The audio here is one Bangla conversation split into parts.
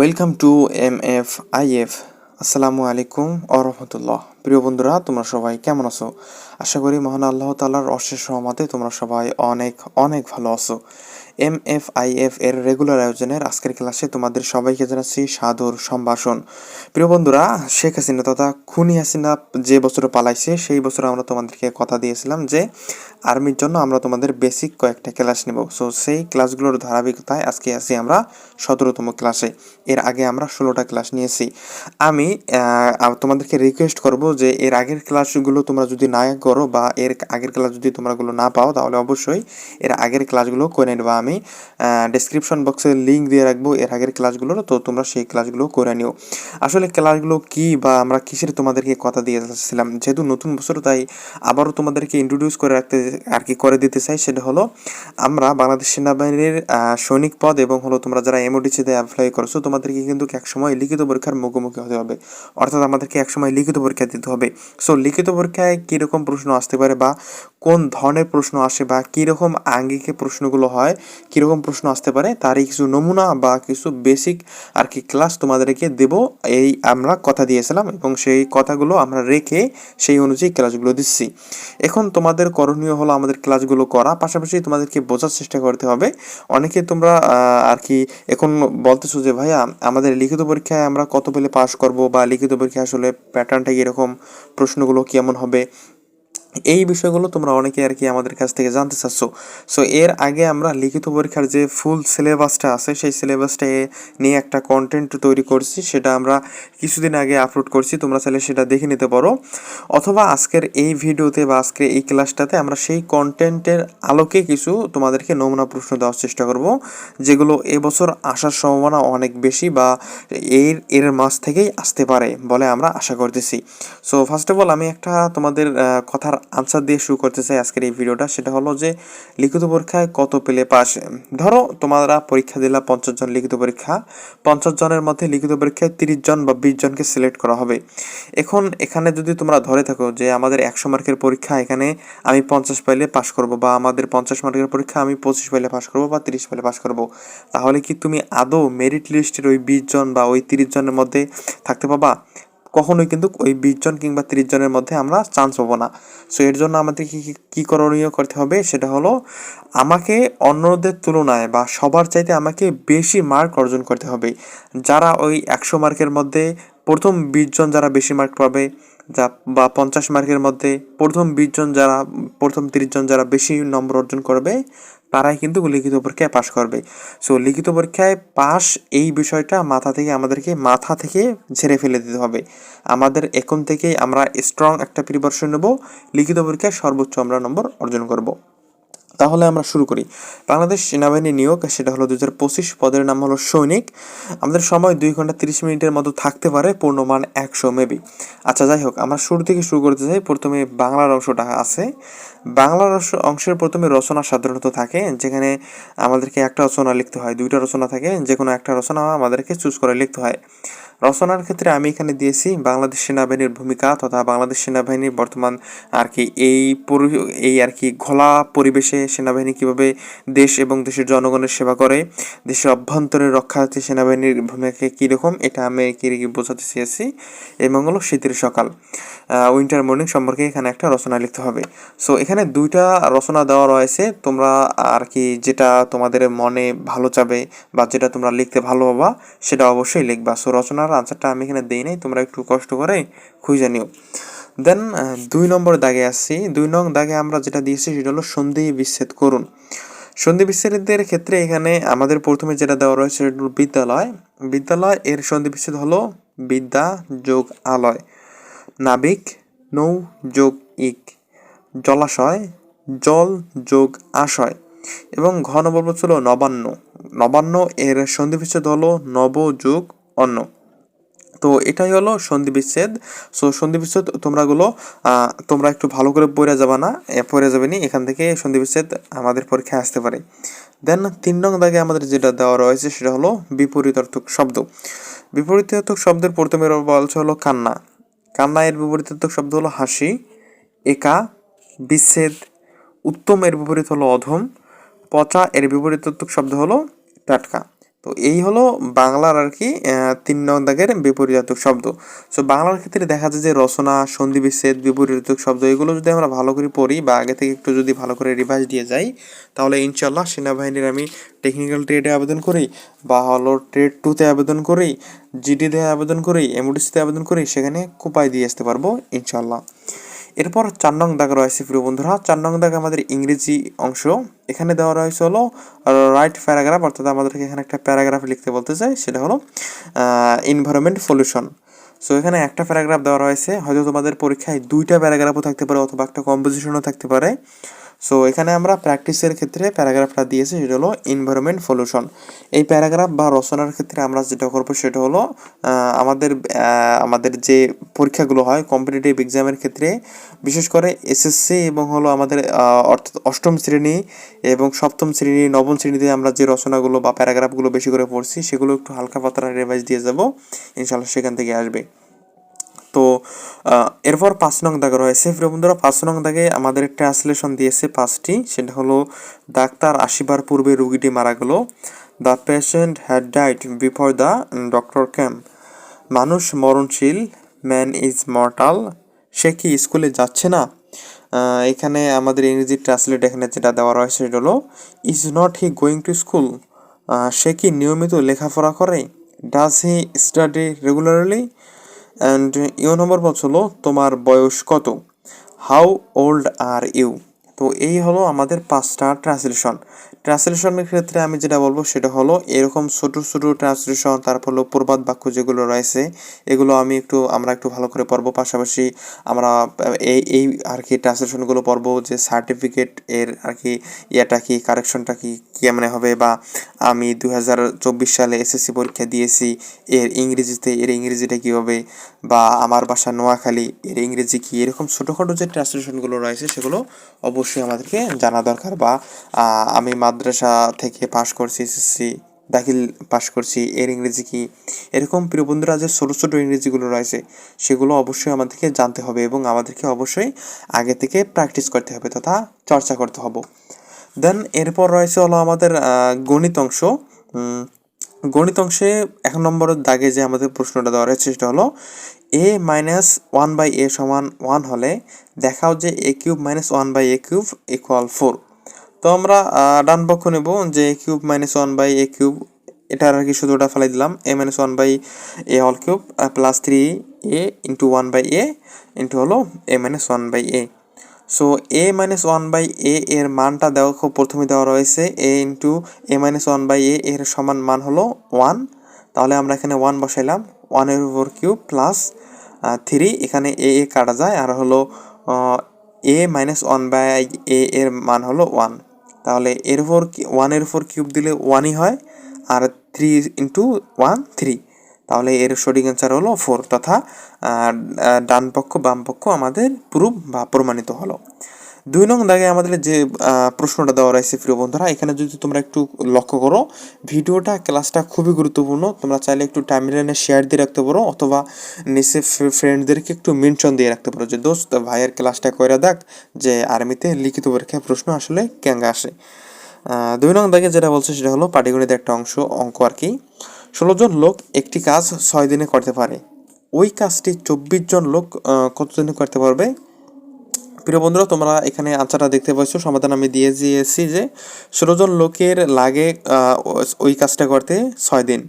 Welcome to M F I F আসসালামু আলাইকুম আরহামতুল্লাহ প্রিয় বন্ধুরা, তোমরা সবাই কেমন আছো? আশা করি মহান আল্লাহ তালার অশেষ সহমতে তোমরা সবাই অনেক অনেক ভালো আছো। এম এফ আই এফ এর রেগুলার আয়োজনের আজকের ক্লাসে তোমাদের সবাইকে জানাচ্ছি সাদর সম্ভাষণ। প্রিয় বন্ধুরা, শেখ হাসিনা তথা খুনি হাসিনা যে বছর পালাইছে, সেই বছর আমরা তোমাদেরকে কথা দিয়েছিলাম যে আর্মির জন্য আমরা তোমাদের বেসিক কয়েকটা ক্লাস নেব। সো সেই ক্লাসগুলোর ধারাবাহিকতায় আজকে আছি আমরা সতেরোতম ক্লাসে এর আগে আমরা ষোলোটা ক্লাস নিয়েছি। আমি তোমাদেরকে রিকোয়েস্ট করব যে এর আগের ক্লাসগুলো তোমরা যদি না করো বা এর আগের ক্লাস যদি তোমরা গুলো না পাও, তাহলে অবশ্যই এর আগের ক্লাসগুলো করে নেবা। আমি ডেসক্রিপশন বক্সে লিঙ্ক দিয়ে রাখব এর আগের ক্লাসগুলোর তো তোমরা সেই ক্লাসগুলো করে নিও। আসলে ক্লাসগুলো কি বা আমরা কিসের তোমাদেরকে কথা দিয়ে যাচ্ছিলাম যেহেতু নতুন বছর, তাই আবারও তোমাদেরকে ইন্ট্রোডিউস করে রাখতে আর কি করে দিতে চাই সেটা হলো, আমরা বাংলাদেশ সেনাবাহিনীর সৈনিক পদ এবং হলো তোমরা যারা এমওডিসিতে অ্যাপ্লাই করছ, তোমাদেরকে কিন্তু একসময় লিখিত পরীক্ষার মুখোমুখি হতে হবে। অর্থাৎ আমাদেরকে একসময় লিখিত পরীক্ষা দিতে হবে। সো লিখিত পরীক্ষায় কীরকম প্রশ্ন আসতে পারে বা কোন ধরনের প্রশ্ন আসে বা কীরকম আঙ্গিকে প্রশ্নগুলো হয়, কীরকম প্রশ্ন আসতে পারে, তারই কিছু নমুনা বা কিছু বেসিক আর কি ক্লাস তোমাদেরকে দেব। এই আমরা কথা দিয়েছিলাম এবং সেই কথাগুলো আমরা রেখে সেই অনুযায়ী ক্লাসগুলো দিচ্ছি। এখন তোমাদের করণীয় হলো আমাদের ক্লাসগুলো করা। পাশাপাশি তোমাদেরকে বোঝার চেষ্টা করতে হবে। অনেকে তোমরা আর কি এখন বলতেছো যে, ভাইয়া, আমাদের লিখিত পরীক্ষায় আমরা কত পেলে পাশ করব বা লিখিত পরীক্ষায় আসলে প্যাটার্নটা কীরকম? প্রশ্নগুলো কেমন হবে? এই বিষয়গুলো তোমরা অনেকে আর কি আমাদের কাছ থেকে জানতে চাচ্ছ। সো এর আগে আমরা লিখিত পরীক্ষার যে ফুল সিলেবাসটা আছে, সেই সিলেবাসটা নিয়ে একটা কন্টেন্ট তৈরি করছি, সেটা আমরা কিছুদিন আগে আপলোড করছি, তোমরা চাইলে সেটা দেখে নিতে পারো। অথবা আজকের এই ভিডিওতে বা আজকের এই ক্লাসটাতে আমরা সেই কন্টেন্টের আলোকে কিছু তোমাদেরকে নমুনা প্রশ্ন দেওয়ার চেষ্টা করব, যেগুলো এবছর আসার সম্ভাবনা অনেক বেশি বা এর এর মাস থেকেই আসতে পারে বলে আমরা আশা করতেছি। সো ফার্স্ট অফ অল আমি একটা তোমাদের কথার আনসার দিয়ে শুরু করতে চাই আজকের এই ভিডিওটা, সেটা হলো যে লিখিত পরীক্ষায় কত পেলে পাস ধরো তোমরা পরীক্ষা দিলা পঞ্চাশ জন লিখিত পরীক্ষা, পঞ্চাশ জনের মধ্যে লিখিত পরীক্ষায় তিরিশ জন বা বিশ জনকে সিলেক্ট করা হবে। এখন এখানে যদি তোমরা ধরে থাকো যে আমাদের একশো মার্কের পরীক্ষা এখানে আমি পঞ্চাশ পাইলে পাশ করব বা আমাদের পঞ্চাশ মার্কের পরীক্ষা আমি পঁচিশ পাইলে পাশ করব বা তিরিশ পাইলে পাশ করব, তাহলে কি তুমি আদৌ মেরিট লিস্টের ওই বিশ জন বা ওই তিরিশ জনের মধ্যে থাকতে পাবা? কখনোই কিন্তু ওই বিশ জন কিংবা তিরিশ জনের মধ্যে আমরা চান্স পাবো না। সো এর জন্য আমাদের কী কী করণীয় করতে হবে? সেটা হলো আমাকে অন্যদের তুলনায় বা সবার চাইতে আমাকে বেশি মার্ক অর্জন করতে হবে। যারা ওই একশো মার্কের মধ্যে প্রথম বিশ জন যারা বেশি মার্ক পাবে যা বা পঞ্চাশ মার্কের মধ্যে প্রথম বিশ জন যারা, প্রথম তিরিশ জন যারা বেশি নম্বর অর্জন করবে, তারাই কিন্তু লিখিত পরীক্ষায় পাশ করবে। সো লিখিত পরীক্ষায় পাশ এই বিষয়টা মাথা থেকে আমাদেরকে মাথা থেকে ঝেড়ে ফেলে দিতে হবে। আমাদের এখন থেকে আমরা স্ট্রং একটা প্রিপারেশন নেব, লিখিত পরীক্ষায় সর্বোচ্চ আমরা নম্বর অর্জন করব। তাহলে আমরা শুরু করি। বাংলাদেশ সেনাবাহিনী নিয়োগ সেটা হলো দু হাজার পঁচিশ পদের নাম হলো সৈনিক। আমাদের সময় দুই ঘণ্টা তিরিশ মিনিটের মতো থাকতে পারে, পূর্ণমান একশো মেবি। আচ্ছা যাই হোক, আমরা শুরু থেকে শুরু করতে চাই। প্রথমে বাংলার অংশটা আছে। বাংলার অংশের প্রথমে রচনা সাধারণত থাকে, যেখানে আমাদেরকে একটা রচনা লিখতে হয়, দুইটা রচনা থাকে যে কোনো একটা রচনা আমাদেরকে চুজ করে লিখতে হয়। রচনার ক্ষেত্রে আমি এখানে দিয়েছি বাংলাদেশ সেনাবাহিনীর ভূমিকা তথা বাংলাদেশ সেনাবাহিনীর বর্তমান আর কি এই এই আর কি ঘোলা পরিবেশে সেনাবাহিনী কীভাবে দেশ এবং দেশের জনগণের সেবা করে, দেশের অভ্যন্তরের রক্ষার্থে সেনাবাহিনীর ভূমিকা কীরকম এটা আমি কি কি বোঝাতে চেয়েছি। এবং হলো শীতের সকাল। উইন্টার মর্নিং সম্পর্কে এখানে একটা রচনা লিখতে হবে। সো এখানে দুইটা রচনা দেওয়া রয়েছে। তোমরা আর কি যেটা তোমাদের মনে ভালো চাবে বা যেটা তোমরা লিখতে ভালো হবা সেটা অবশ্যই লিখবা। সো রচনার আনসারটা আমি এখানে দিই নাই, তোমরা একটু কষ্ট করে খুঁজে নিও। দেন দুই নম্বর দাগে আসছি দুই নং দাগে আমরা যেটা দিয়েছি সেটা হলো সন্ধি বিচ্ছেদ করুন। সন্ধি বিচ্ছেদের ক্ষেত্রে এখানে আমাদের প্রথমে যেটা দেওয়া রয়েছে সেটা হলো বিদ্যালয়। বিদ্যালয়, এর সন্ধি বিচ্ছেদ হলো বিদ্যা যোগ আলয়। নাবিক, নৌ যোগ ইক। জলাশয়, জল যোগ আশয়। এবং ঘন বলব ছিল নবান্ন। নবান্ন, এর সন্ধি বিচ্ছেদ হলো নব যোগ অন্ন। তো এটাই হলো সন্ধি বিচ্ছেদ। সো সন্ধি বিচ্ছেদ তোমরাগুলো তোমরা একটু ভালো করে পড়ে যাবে না পড়ে যাবে নি, এখান থেকে সন্ধি বিচ্ছেদ আমাদের পরীক্ষায় আসতে পারে। দেন তিন নং দাগে আমাদের যেটা দেওয়া রয়েছে সেটা হলো বিপরীতার্থক শব্দ। বিপরীতার্থক শব্দের প্রথমে বলছে হলো কান্না। কান্না এর বিপরীতার্থক শব্দ হলো হাসি, একা, বিচ্ছেদ, উত্তম এর বিপরীত হলো অধম, পচা এর বিপরীতার্থক শব্দ হলো টাটকা। তো এই হলো বাংলার আর কি তিন নং দাগের বিপরীতাত্মক শব্দ। সো বাংলার ক্ষেত্রে দেখা যায় যে রচনা, সন্ধি বিচ্ছেদ বিপরীতাত্মক শব্দ, এগুলো যদি আমরা ভালো করে পড়ি বা আগে থেকে একটু যদি ভালো করে রিভাইজ দিয়ে যাই, তাহলে ইনশাল্লাহ সেনাবাহিনীর আমি টেকনিক্যাল ট্রেডে আবেদন করি বা হলো ট্রেড টুতে আবেদন করি জিডিতে আবেদন করি এমডিসিতে আবেদন করি, সেখানে কোপায় দিয়ে আসতে পারব ইনশাল্লাহ এরপর চার নং দাগ রয়েছে প্রিয় বন্ধুরা। চার নং দাগ আমাদের ইংরেজি অংশ। এখানে দেওয়া রয়েছে হলো রাইট প্যারাগ্রাফ অর্থাৎ আমাদেরকে এখানে একটা প্যারাগ্রাফ লিখতে বলতে চাই। সেটা হলো এনভায়রনমেন্ট পলিউশন সো এখানে একটা প্যারাগ্রাফ দেওয়া রয়েছে। হয়তো তোমাদের পরীক্ষায় দুইটা প্যারাগ্রাফও থাকতে পারে অথবা একটা কম্পোজিশনও থাকতে পারে। সো এখানে আমরা প্র্যাকটিসের ক্ষেত্রে প্যারাগ্রাফটা দিয়েছি, সেটা হলো এনভায়রনমেন্ট পলিউশন এই প্যারাগ্রাফ বা রচনার ক্ষেত্রে আমরা যেটা করব, সেটা হলো আমাদের আমাদের যে পরীক্ষাগুলো হয় কম্পিটিটিভ এক্সামের ক্ষেত্রে, বিশেষ করে এসএসসি এবং হলো আমাদের অর্থাৎ অষ্টম শ্রেণি এবং সপ্তম শ্রেণি, নবম শ্রেণীতে আমরা যে রচনাগুলো বা প্যারাগ্রাফগুলো বেশি করে পড়ছি, সেগুলো একটু হালকা পাতলা রেভাইজ দিয়ে যাব। ইনশাল্লাহ সেখান থেকে আসবে। তো এরপর পাঁচ নং দাগ রয়েছে। প্রিয় বন্ধুরা, পাঁচ নং দাগে আমাদের ট্রান্সলেশন দিয়েছে পাঁচটি। সেটা হলো, ডাক্তার আসিবার পূর্বে রুগীটি মারা গেল। The patient had died before the doctor camp. মানুষ মরণশীল, ম্যান ইজ মর্টাল। সে কি স্কুলে যাচ্ছে না? এখানে আমাদের ইংরেজি ট্রান্সলেট এখানে যেটা দেওয়া রয়েছে সেটা হলো is not he going to school সে কি নিয়মিত লেখাপড়া করে? Does he study regularly and you number বলছ হলো তোমার বয়স কত? হাউ ওল্ড আর ইউ তো এই হলো আমাদের পাঁচটা ট্রান্সলেশন ট্রান্সলেশনের ক্ষেত্রে আমি যেটা বলব সেটা হলো এরকম ছোট ছোট ট্রান্সলেশন তারপর হলো প্রবাদ বাক্য যেগুলো রয়েছে, এগুলো আমি একটু, আমরা একটু ভালো করে পড়ব। পাশাপাশি আমরা এই এই আর কি ট্রান্সলেশনগুলো পড়ব যে সার্টিফিকেট এর আর কি ইয়েটা কি কারেকশনটা কি, কেমনে হবে বা আমি দু হাজার চব্বিশ সালে এসএসসি পরীক্ষা দিয়েছি, এর ইংরেজিতে, এর ইংরেজিটা কী হবে বা আমার বাসা নোয়াখালী, এর ইংরেজি কি, এরকম ছোটোখাটো যে ট্রান্সলেশনগুলো রয়েছে সেগুলো অবশ্যই আমাদেরকে জানা দরকার বা আমি মাদ্রাসা থেকে পাশ করছি, এসএসসি দাখিল পাশ করছি, এর ইংরেজি কি? এরকম প্রিয় যে ছোটো ছোটো ইংরেজিগুলো রয়েছে, সেগুলো অবশ্যই আমাদেরকে জানতে হবে এবং আমাদেরকে অবশ্যই আগে থেকে প্র্যাকটিস করতে হবে তথা চর্চা করতে হবে। দেন এরপর রয়েছে হলো আমাদের গণিত অংশ। গণিত অংশে এক নম্বরের দাগে যে আমাদের প্রশ্নটা দেওয়া রয়েছে সেটা হলো A minus one by A সমান ওয়ান হলে দেখাও যে A cube minus one by A cube equal four তো আমরা ডান পক্ষ নেব যে A cube minus one by A cube এটার আর কি শুধু ওটা ফেলাই দিলাম। A minus one by A হল cube plus three A into one by A into হলো A minus one by A so A minus one by A এর মানটা দেওয়া খুব প্রথমে দেওয়া রয়েছে। A into A minus one by A এর সমান মান হলো ওয়ান তাহলে আমরা এখানে ওয়ান বসাইলাম। ওয়ানের উপর কিউব প্লাস থ্রি এখানে এ এ কাটা যায়, আর হলো A minus one by A এর মান হলো ওয়ান তাহলে এর উপর ওয়ানের উপর কিউব দিলে ওয়ানই হয়, আর থ্রি ইন্টু ওয়ান থ্রি তাহলে এর সঠিক অ্যান্সার হলো ফোর তথা ডান পক্ষ, বাম পক্ষ আমাদের প্রুফ বা প্রমাণিত হলো। দুই নং দাগে আমাদের যে প্রশ্নটা দেওয়া রয়েছে প্রিয় বন্ধুরা, এখানে যদি তোমরা একটু লক্ষ্য করো, ভিডিওটা, ক্লাসটা খুবই গুরুত্বপূর্ণ, তোমরা চাইলে একটু টাইমলাইনে শেয়ার দিয়ে রাখতে পারো, অথবা নিচে ফ্রেন্ডদেরকে একটু মেনশন দিয়ে রাখতে পারো, যে, দোস্ত, ভাইয়ের ক্লাসটা কইরা দেখ, যে আর্মিতে লিখিত পরীক্ষায় প্রশ্ন আসলে ক্যাঙ্গা আসে? দুই নং দাগে যেটা বলছে সেটা হলো পাটিগণিতের একটা অংশ, অঙ্ক আর কি। ষোলো জন লোক একটি কাজ ছয় দিনে করতে পারে। ওই কাজটি চব্বিশ জন লোক কতদিনে করতে পারবে? প্রিয় বন্ধুরা, তোমরা এখানে আনসারটা দেখতে পাচ্ছ। সমাধান আমি দিয়ে দিয়েছি যে, ষোলো জন লোকের লাগে ওই কাজটা করতে ছয় দিন।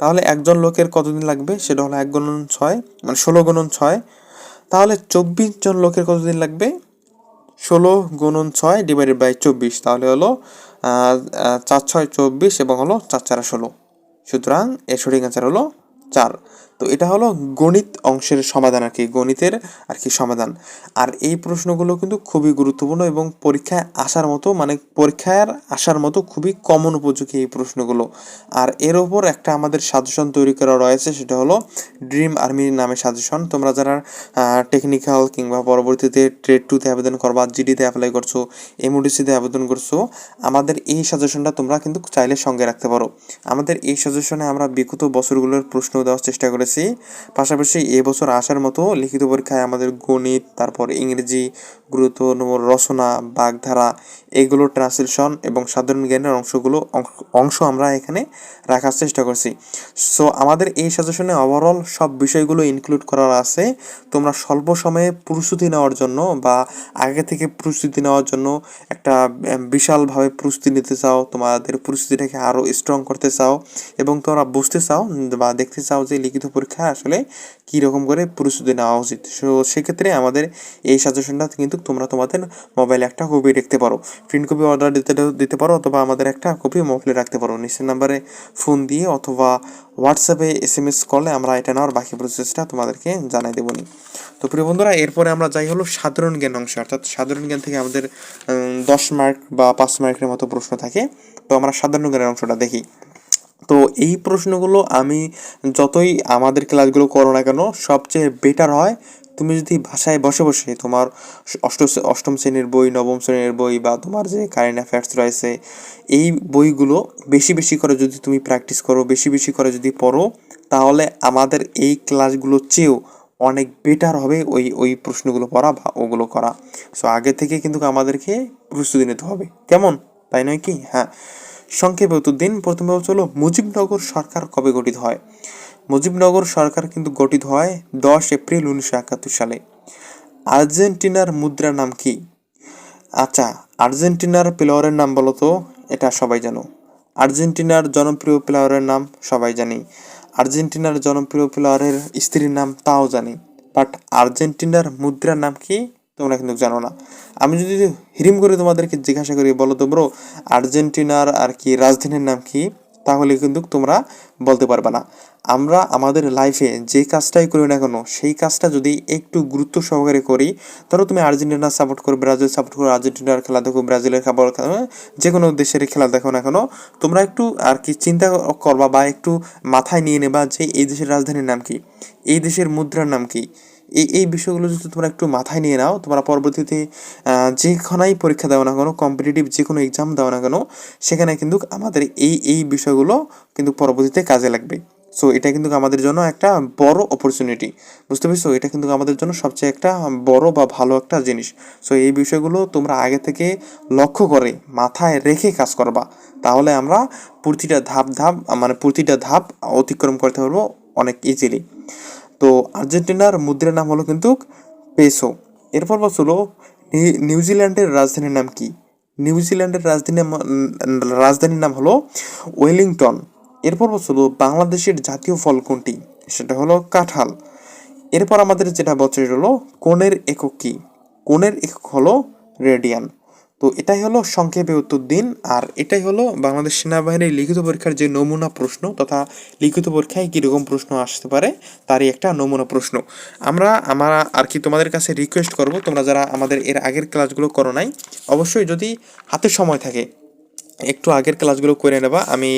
তাহলে একজন লোকের কতদিন লাগবে? সেটা হলো এক গুণন ছয় মানে ষোলো গুণন ছয়। তাহলে চব্বিশ জন লোকের কতদিন লাগবে? ষোলো গুণন ছয় ডিভাইডেড বাই চব্বিশ, তাহলে হলো চার ছয় চব্বিশ এবং হলো চার চারা ষোলো। সুতরাং এর সঠিক অ্যান্সার হলো চার। তো এটা হলো গণিত অংশের সমাধান আর কি, গণিতের আর কি সমাধান। আর এই প্রশ্নগুলো কিন্তু খুবই গুরুত্বপূর্ণ এবং পরীক্ষায় আসার মতো মানে পরীক্ষার আসার মতো খুবই কমন উপযোগী এই প্রশ্নগুলো। আর এর ওপর একটা আমাদের সাজেশন তৈরি করা রয়েছে, সেটা হলো ড্রিম আর্মি নামে সাজেশন তোমরা যারা টেকনিক্যাল কিংবা পরবর্তীতে ট্রেড টুতে আবেদন করবা জিডিতে অ্যাপ্লাই করছ এমওডিসিতে আবেদন করছ, আমাদের এই সাজেশনটা তোমরা কিন্তু চাইলে সঙ্গে রাখতে পারো। আমাদের এই সাজেশনে আমরা বিগত বছরগুলোর প্রশ্ন দেওয়ার চেষ্টা করেছি। পাশাপাশি এবছর আসার মতো লিখিত পরীক্ষায় আমাদের গণিত তারপর ইংরেজি গুরুত্বপূর্ণ রচনা, বাগধারা এগুলো ট্রান্সলেশন এবং সাধারণ জ্ঞানের অংশগুলো অংশ- আমরা এখানে রাখার চেষ্টা করছি। সো আমাদের এই সাজেশনে ওভারঅল সব বিষয়গুলো ইনক্লুড করার আছে। তোমরা স্বল্প সময়ে প্রস্তুতি নেওয়ার জন্য বা আগে থেকে প্রস্তুতি নেওয়ার জন্য একটা বিশালভাবে প্রস্তুতি নিতে চাও, তোমাদের প্রস্তুতিটাকে আরও স্ট্রং করতে চাও এবং তোমরা বুঝতে চাও বা দেখতে চাও যে লিখিত পরীক্ষা আসলে কী রকম করে প্রস্তুতি নেওয়া উচিত। সো সেক্ষেত্রে আমাদের এই সাজেশনটা কিন্তু তোমরা তোমাদের মোবাইলে একটা কপি রাখতে পারো। প্রিন্ট কপি অর্ডার দিতে দিতে পারো অথবা আমাদের একটা কপি মোবাইলে রাখতে পারো। নিচের নাম্বারে ফোন দিয়ে অথবা হোয়াটসঅ্যাপে এস এম এস করলে আমরা এটা নেওয়ার বাকি প্রসেসটা তোমাদেরকে জানাই দেবনি তো প্রিয় বন্ধুরা, এরপরে আমরা যাই হলো সাধারণ জ্ঞান অংশ। অর্থাৎ সাধারণ জ্ঞান থেকে আমাদের দশ মার্ক বা পাঁচ মার্কের মতো প্রশ্ন থাকে। তো আমরা সাধারণ জ্ঞানের অংশটা দেখি। তো এই প্রশ্নগুলো আমি যতই আমাদের ক্লাসগুলো করো না কেন, সবচেয়ে বেটার হয় তুমি যদি বাসায় বসে বসে তোমার অষ্ট অষ্টম শ্রেণির বই, নবম শ্রেণির বই বা তোমার যে কারেন্ট অ্যাফেয়ার্স রয়েছে, এই বইগুলো বেশি বেশি করে যদি তুমি প্র্যাকটিস করো, বেশি বেশি করে যদি পড়ো, তাহলে আমাদের এই ক্লাসগুলোর চেয়েও অনেক বেটার হবে ওই ওই প্রশ্নগুলো পড়া বা ওগুলো করা। সো আগে থেকে কিন্তু আমাদেরকে প্রস্তুতি নিতে হবে। কেমন? তাই নয় কি? হ্যাঁ। সংক্ষেপে উত্তর দিন। প্রথমে হলো মুজিবনগর সরকার কবে গঠিত হয়? মুজিবনগর সরকার কিন্তু গঠিত হয় দশ এপ্রিল উনিশশো একাত্তর সালে। আর্জেন্টিনার মুদ্রার নাম কি? আচ্ছা আর্জেন্টিনার প্লেয়ারের নাম বলো তো, এটা সবাই জানো। আর্জেন্টিনার জনপ্রিয় প্লেয়ারের নাম সবাই জানি। আর্জেন্টিনার জনপ্রিয় প্লেয়ারের স্ত্রীর নাম তাও জানি। বাট আর্জেন্টিনার মুদ্রার নাম কি? তোমরা কিন্তু জানো না। আমি যদি হিরিম করে তোমাদেরকে জিজ্ঞাসা করি, বলো তো ব্রো আর্জেন্টিনার আর কি রাজধানীর নাম কি? তাহলে কিন্তু তোমরা বলতে পারবে না। আমরা আমাদের লাইফে যে কাজটাই করি না কেন, সেই কাজটা যদি একটু গুরুত্ব সহকারে করি, ধরো তুমি আর্জেন্টিনা সাপোর্ট করো, ব্রাজিল সাপোর্ট করো, আর্জেন্টিনার খেলা দেখো, ব্রাজিলের খাবার যে কোনো দেশের খেলা দেখো না কেন, তোমরা একটু আর কি চিন্তা করবা বা একটু মাথায় নিয়ে নেবা যে এই দেশের রাজধানীর নাম কি, এই দেশের মুদ্রার নাম কি। এই এই বিষয়গুলো যদি তোমরা একটু মাথায় নিয়ে নাও, তোমরা পরবর্তীতে যেখানেই পরীক্ষা দাও না কেন কম্পিটিটিভ যে কোনো এক্সাম দাও না কেন, সেখানে কিন্তু আমাদের এই এই বিষয়গুলো কিন্তু পরবর্তীতে কাজে লাগবে। সো এটা কিন্তু আমাদের জন্য একটা বড় অপরচুনিটি বুঝতে পেরেছ? এটা কিন্তু আমাদের জন্য সবচেয়ে একটা বড় বা ভালো একটা জিনিস। সো এই বিষয়গুলো তোমরা আগে থেকে লক্ষ্য করে, মাথায় রেখে কাজ করবা। তাহলে আমরা প্রতিটা ধাপ ধাপ মানে প্রতিটা ধাপ অতিক্রম করতে পারব অনেক ইজিলি তো আর্জেন্টিনার মুদ্রার নাম হলো কিন্তু পেসো। এরপর বলছিল নিউজিল্যান্ডের রাজধানীর নাম কি? নিউজিল্যান্ডের রাজধানীর নাম- রাজধানীর নাম হলো ওয়েলিংটন। এরপর বলছিল বাংলাদেশের জাতীয় ফল কোনটি? সেটা হলো কাঁঠাল। এরপর আমাদের যেটা বছর হলো, কোণের একক কি? কোণের একক হলো রেডিয়ান। তো এটাই হলো সংক্ষেপে উত্তর দিন, আর এটাই হলো বাংলাদেশ সেনাবাহিনীর লিখিত পরীক্ষার যে নমুনা প্রশ্ন তথা লিখিত পরীক্ষায় কীরকম প্রশ্ন আসতে পারে তারই একটা নমুনা প্রশ্ন। আমরা, আমার আর কি তোমাদের কাছে রিকোয়েস্ট করব, তোমরা যারা আমাদের এর আগের ক্লাসগুলো করো নাই, অবশ্যই যদি হাতে সময় থাকে একটু আগের ক্লাসগুলো করে নেবা। আমি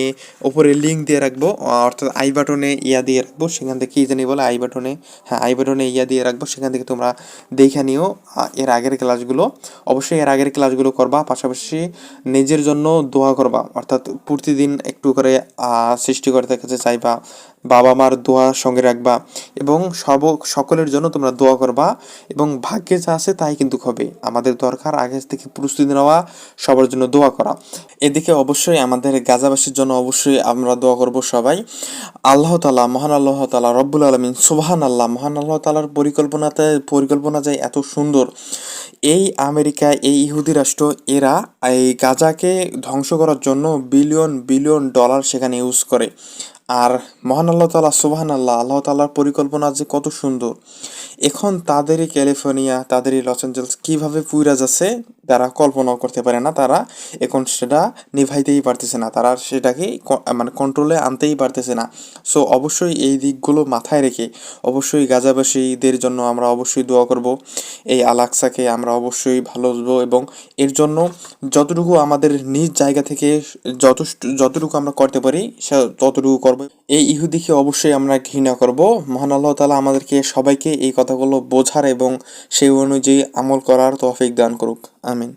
ওপরে লিঙ্ক দিয়ে রাখব অর্থাৎ আই বাটনে ইয়া দিয়ে রাখব, সেখান থেকে কী জানি বলে আই বাটনে হ্যাঁ আই বাটনে ইয়া দিয়ে রাখব, সেখান থেকে তোমরা দেখে নিও এর আগের ক্লাসগুলো অবশ্যই এর আগের ক্লাসগুলো করবা, পাশাপাশি নিজের জন্য দোয়া করবা, অর্থাৎ প্রতিদিন একটু করে সৃষ্টি করে থাকতে চাইবা বাবা মার দোয়া সঙ্গে রাখবা এবং সব সকলের জন্য তোমরা দোয়া করবা এবং ভাগ্যে যা আছে তাই কিন্তু হবে। আমাদের দরকার আগে থেকে প্রস্তুতি নেওয়া, সবার জন্য দোয়া করা। এদিকে অবশ্যই আমাদের গাজাবাসীর জন্য অবশ্যই আমরা দোয়া করব সবাই। আল্লাহ তালা মহান আল্লাহ তালা রব্বুল আলমিন সুবাহান আল্লাহ মহান আল্লাহ তালার পরিকল্পনাতে পরিকল্পনা যায় এত সুন্দর। এই আমেরিকা, এই ইহুদি রাষ্ট্র, এরা এই গাজাকে ধ্বংস করার জন্য বিলিয়ন বিলিয়ন ডলার সেখানে ইউজ করে। আর মহান আল্লাহ তালা সুবাহান আল্লাহ আল্লাহ তালার পরিকল্পনা যে কত সুন্দর। এখন তাদেরই ক্যালিফোর্নিয়া, তাদেরই লস অ্যাঞ্জেলস কীভাবে পুইরা যাচ্ছে, তারা কল্পনাও করতে পারে না। তারা এখন সেটা নিভাইতেই পারতেছে না। তারা সেটাকে মানে কন্ট্রোলে আনতেই পারতেছে না। সো অবশ্যই এই দিকগুলো মাথায় রেখে, অবশ্যই গাজাবাসীদের জন্য আমরা অবশ্যই দোয়া করব। এই আলাক্সাকে আমরা অবশ্যই ভালোবাসবো এবং এর জন্য যতটুকু আমাদের নিজ জায়গা থেকে যত যতটুকু আমরা করতে পারি, সে, ততটুকু করব এই ইহুদিকে অবশ্যই আমরা ঘৃণা করব। মহান আল্লাহ তালা আমাদেরকে সবাইকে এই কথাগুলো বোঝার এবং সেই অনুযায়ী আমল করার তফিক দান করুক। আমিন।